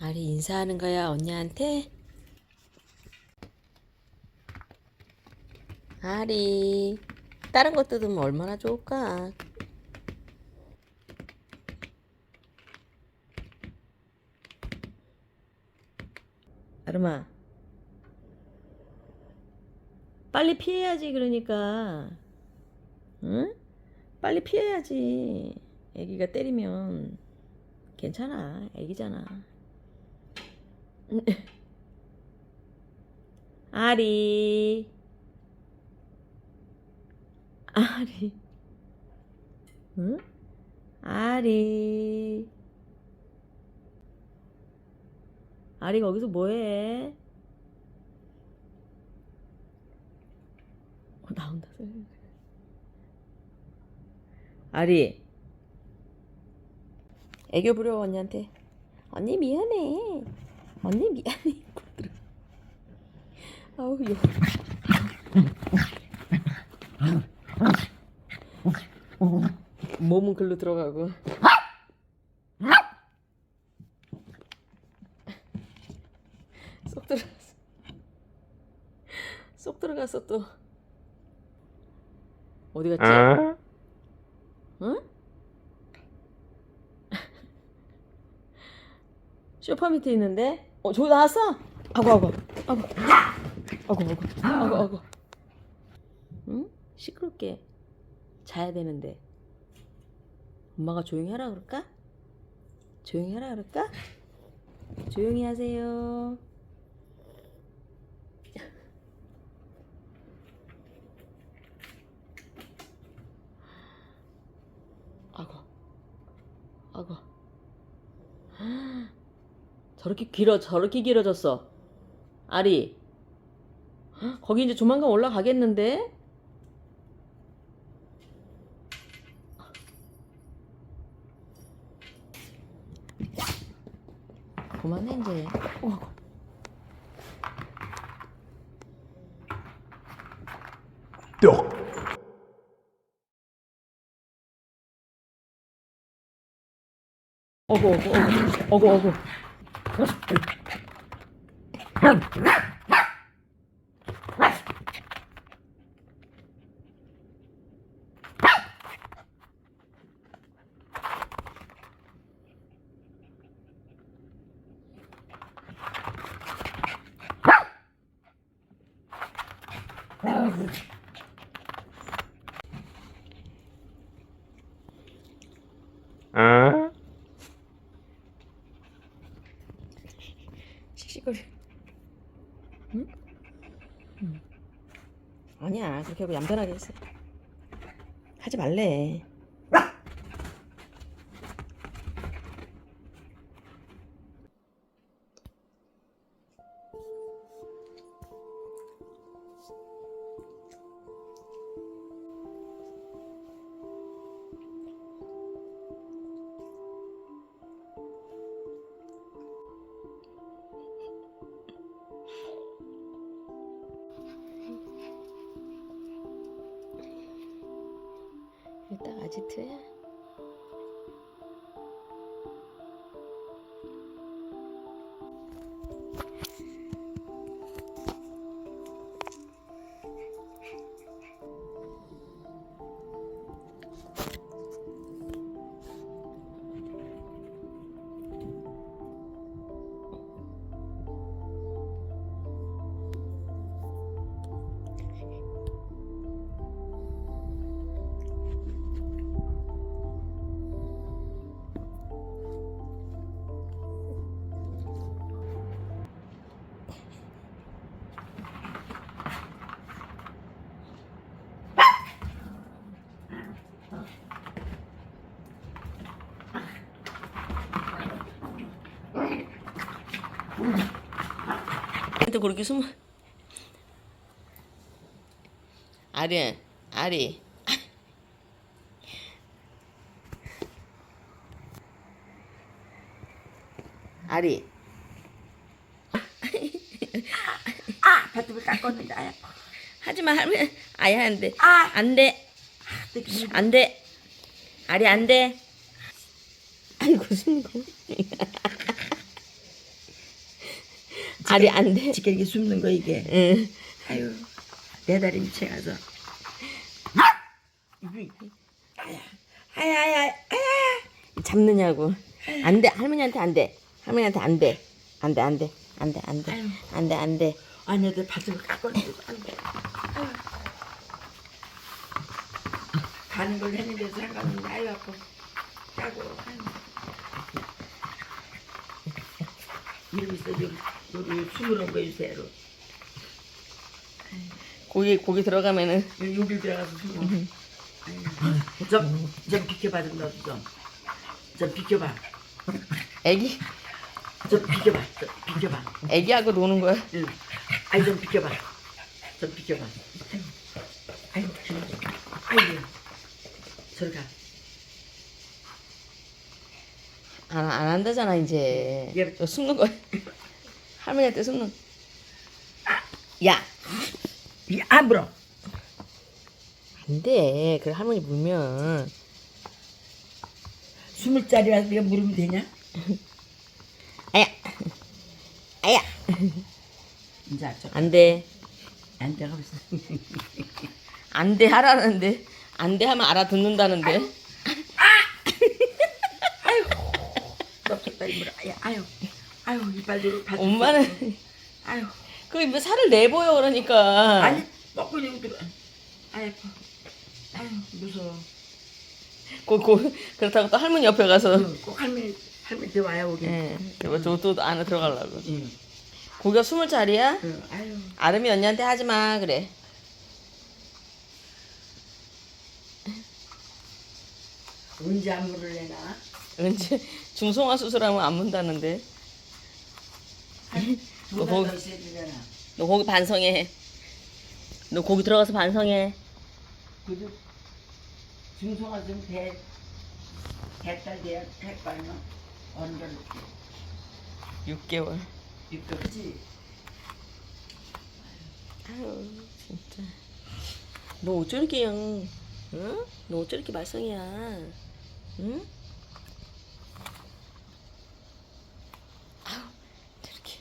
아리 인사하는 거야 언니한테? 아리 다른 거 뜯으면 얼마나 좋을까? 아름아 빨리 피해야지 그러니까 응? 빨리 피해야지 애기가 때리면 괜찮아 애기잖아 아리. 아리. 응? 아리. 아리 거기서 뭐해? 어, 나온다 소리. 아리. 애교 부려 언니한테. 언니 미안해 언니 미안해. 아우 요 몸은 글로 들어가고. 쏙 들어갔어. 쏙 들어갔어 또. 어디 갔지? 응? 쇼파 밑에 있는데? 어, 저기 나왔어? 아고, 아고, 아고, 아고, 아고, 아고, 아고. 응? 시끄럽게 자야 되는데. 엄마가 조용히 하라 그럴까? 조용히 하라 그럴까? 조용히 하세요. 아고, 아고. 저렇게 길어, 저렇게 길어졌어. 아리. 거기 이제 조만간 올라가겠는데? 그만해, 이제. 어, 뚝 어구, 어구, 어구, 어구, 어구. 어? 씩씩거려. 응? 응. 아니야, 그렇게 하고 얌전하게 했어. 하지 말래. 일 또 그렇게 숨어. 아리, 아리. 아리. 아, 발톱을 깎았는데 아야. 하지마, 할머니. 아야, 안 돼. 아, 안 돼. 안 돼. 아리, 안 돼. 아이고, 숨고. 알이 안 돼. 지켜이게 숨는 거 이게. 응. 아유 내 다리 미쳐 가서. 아야 아야 아야. 잡느냐고. 안 돼. 할머니한테 안 돼. 할머니한테 안 돼. 안 돼, 안 돼. 안 돼, 안 돼. 아유. 안 돼, 안 돼. 아니 내 발톱을 깎아내고 안 돼. 가는 걸 했는데 아유 아파. 짜고. 이러고 있어 여기 여기 숨으러 보여주세요. 고기, 고기 들어가면은. 여기 여기 들어가서 숨어. 아유. 좀, 좀 비켜봐 좀 너도 좀. 좀 비켜봐. 애기, 좀 비켜봐. 좀 비켜봐. 애기하고 노는 거야. 응. 아이 좀 비켜봐. 좀 비켜봐. 아이고, 아이고. 저리 가. 안, 안 한다잖아, 이제. 얘- 너 숨는 거야. 할머니한테 숨는. 야! 이안 불어. 안 돼. 그래, 할머니 물면. 스물 짜리라서 네가 물으면 되냐? 아야! 아야! 이제 저안 돼. 안 돼가고 있어. 안돼 하라는데. 안 돼 하면 알아듣는다는데. 섭섭다 이물 아유 아유 아유 이빨들이 다. 엄마는. 아유 그게 뭐 살을 내보여, 그러니까. 아니 먹고 있는 들어. 아유 아파. 아유 무서워. 고, 고, 그렇다고 또 할머니 옆에 가서. 응, 꼭 할머니 할머니 와요 오기. 예. 그리고 또, 또 안에 들어가려고. 응. 고기가 스물 짜리야? 응. 아유. 아름이 언니한테 하지 마, 그래. 언제 안 물을래나? 왠지 중성화 수술하면 안 문다는데. 너 두달 거기- 더 있어야 되잖아. 너 거기 반성해. 너 거기 들어가서 반성해. 그래도 중성화 좀대 대딸 돼야 할거 아니야? 언제 6개월. 육개월지? 아유, 진짜. 너 어쩌 이렇게 영, 응? 너 어쩌 이렇게 말썽이야, 응? 아우, 저렇게.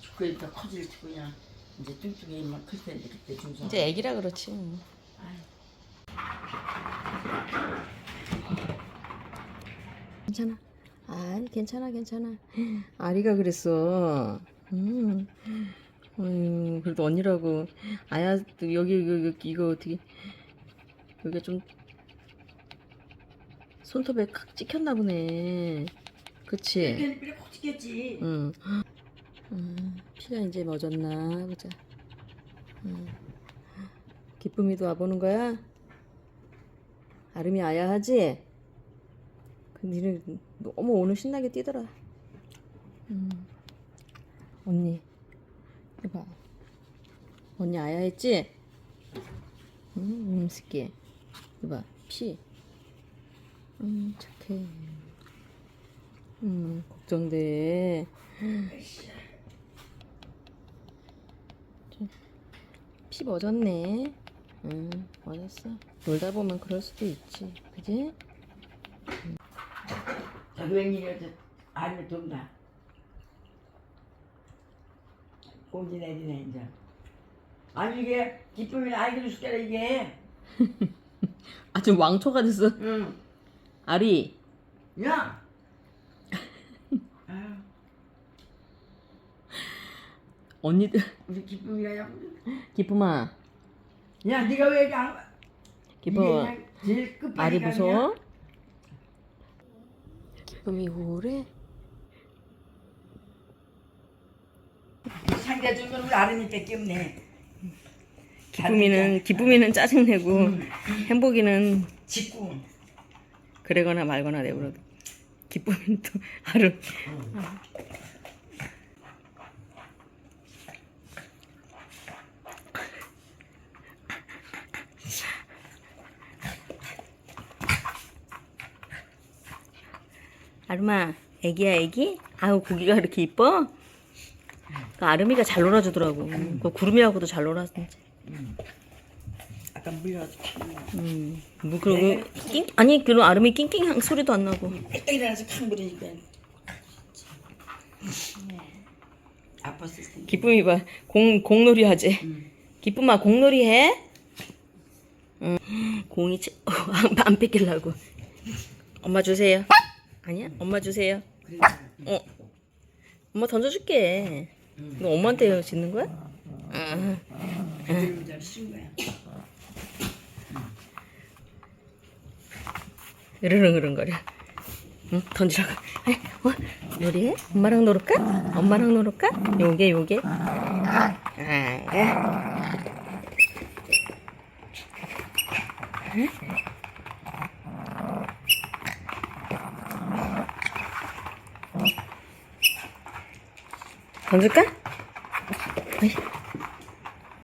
축구에 더 커질 지 그냥 이제 뚱뚱이만 클 텐데 그때 중성화. 이제 애기라 그렇지. 뭐. 괜찮아. 아니, 괜찮아, 괜찮아. 아리가 그랬어. 음. 음, 그래도 언니라고. 아야, 여기, 여기, 이거 어떻게. 여기가 좀. 손톱에 칵 찍혔나 보네. 그치? 펜콕 찍혔지. 응. 음, 피가 이제 멎었나 보자. 음. 기쁨이도 와보는 거야? 아름이 아야 하지? 그 니는 너무 오늘 신나게 뛰더라. 음. 언니, 이봐. 언니 아야 했지? 응, 음, 새끼. 이봐, 피. 음, 착해. 음, 걱정돼. 좀, 피 멎었네. 응, 멎었어. 놀다 보면 그럴 수도 있지. 그지? 저 안에 돈다. 꼼지 내리네 이제. 아니 이게 기쁨이 아이들 숫자라 이게. 아주 왕초가 됐어. 응. 아리, 야. 아유, 언니들. 우리 기쁨이가 야. 기쁨아, 야 네가 왜 이렇게 안? 기쁨아. 이게 그냥 제일 끝발이 아리 무서워? 기쁨이 우울해? 상자 준건 우리 아름이밖에 없네. 기쁨이는, 기쁨이는 짜증내고, 행복이는 직구. 그래거나 말거나 내버려둬. 기쁨이는 또 하루. 아름아, 애기야 애기? 아우 고기가 그렇게 이뻐? 그 아름이가 잘 놀아주더라고. 그 구름이하고도 잘 놀았어. 진 짜. 아까 물려서 음, 뭐 그러고 낑 아니 그런 아름이 낑낑 소리도 안 나고. 딱 일어나서 캉 부리니까. 아팠을 텐데. 기쁨이 봐. 공, 공놀이 하지. 응. 기쁨아, 공놀이 해? 응. 공이, 치- 안, 안 뺏기려고. 엄마 주세요. 아니야? 엄마 주세요. 어. 엄마 던져줄게. 너 엄마한테 짓는 거야? 응. 부들부들 쉰 거야. 으르렁으렁거려. 응, 던지라고. 에, 어? 놀이해? 엄마랑 놀을까? 엄마랑 놀을까? 요게, 요게. 아, 에. 던질까? 어이,